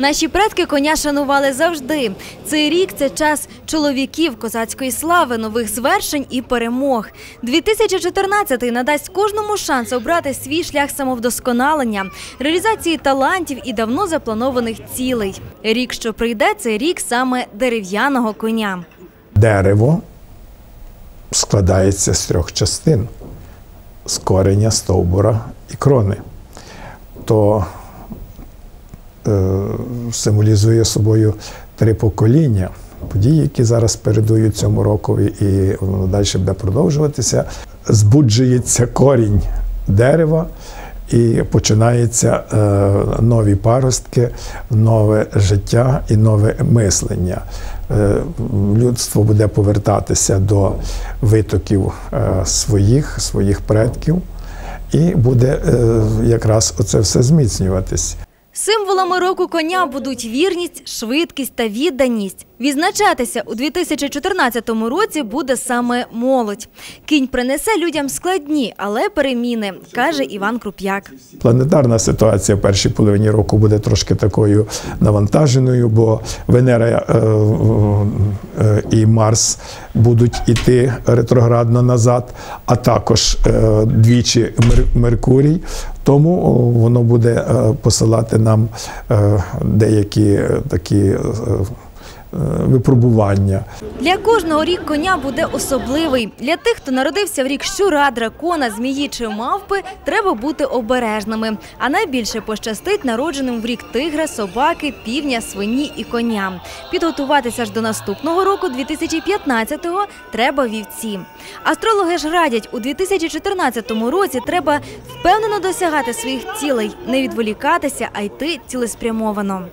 Наші предки коня шанували завжди. Цей рік це час чоловіків, козацької слави, нових звершень і перемог. 2014 надасть кожному шанс обрати свій шлях самовдосконалення, реалізації талантів і давно запланованих цілей. Рік, що прийде, це рік саме дерев'яного коня. Дерево складається з трьох частин: з кореня, стовбура і крони. То символізує собою три покоління. Події, які зараз передують цьому рокові, і воно далі буде продовжуватися, збуджується корінь дерева і починаються е, нові паростки, нове життя і нове мислення. Е, людство буде повертатися до витоків е, своїх, своїх предків, і буде е, якраз оце все зміцнюватись. Символами року коня будуть вірність, швидкість та відданість. Відзначатися у 2014 році буде саме молодь. Кінь принесе людям складні, але переміни, каже Іван Круп'як. Планетарна ситуація в першій половині року буде трошки такою навантаженою, бо Венера е, е, і Марс будуть іти ретроградно назад, а також е, двічі Мер- Меркурій. Тому воно буде посилати нам деякі такі випробування. Для кожного рік коня буде особливий. Для тих, хто народився в рік щура, дракона, змії чи мавпи, треба бути обережними. А найбільше пощастить народженим в рік тигра, собаки, півня, свині і коня. Підготуватися ж до наступного року, 2015-го, треба вівці. Астрологи ж радять, у 2014 році треба впевнено досягати своїх цілей, не відволікатися, а йти цілеспрямовано.